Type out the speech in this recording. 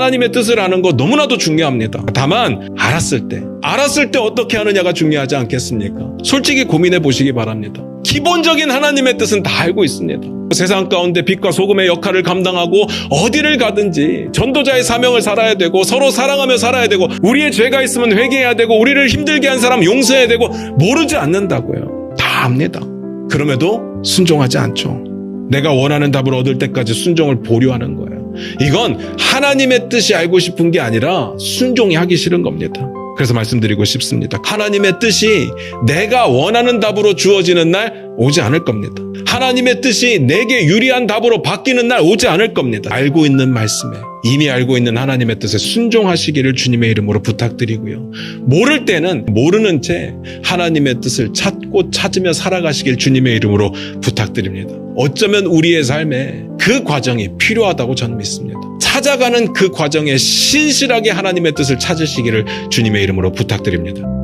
하나님의 뜻을 아는 거 너무나도 중요합니다. 다만 알았을 때, 알았을 때 어떻게 하느냐가 중요하지 않겠습니까? 솔직히 고민해 보시기 바랍니다. 기본적인 하나님의 뜻은 다 알고 있습니다. 세상 가운데 빛과 소금의 역할을 감당하고 어디를 가든지 전도자의 사명을 살아야 되고 서로 사랑하며 살아야 되고 우리의 죄가 있으면 회개해야 되고 우리를 힘들게 한 사람 용서해야 되고 모르지 않는다고요. 다 압니다. 그럼에도 순종하지 않죠. 내가 원하는 답을 얻을 때까지 순종을 보류하는 거예요. 이건 하나님의 뜻이 알고 싶은 게 아니라 순종이 하기 싫은 겁니다. 그래서 말씀드리고 싶습니다. 하나님의 뜻이 내가 원하는 답으로 주어지는 날 오지 않을 겁니다. 하나님의 뜻이 내게 유리한 답으로 바뀌는 날 오지 않을 겁니다. 알고 있는 말씀에 이미 알고 있는 하나님의 뜻에 순종하시기를 주님의 이름으로 부탁드리고요. 모를 때는 모르는 채 하나님의 뜻을 찾고 찾으며 살아가시길 주님의 이름으로 부탁드립니다. 어쩌면 우리의 삶에 그 과정이 필요하다고 저는 믿습니다. 찾아가는 그 과정에 신실하게 하나님의 뜻을 찾으시기를 주님의 이름으로 부탁드립니다.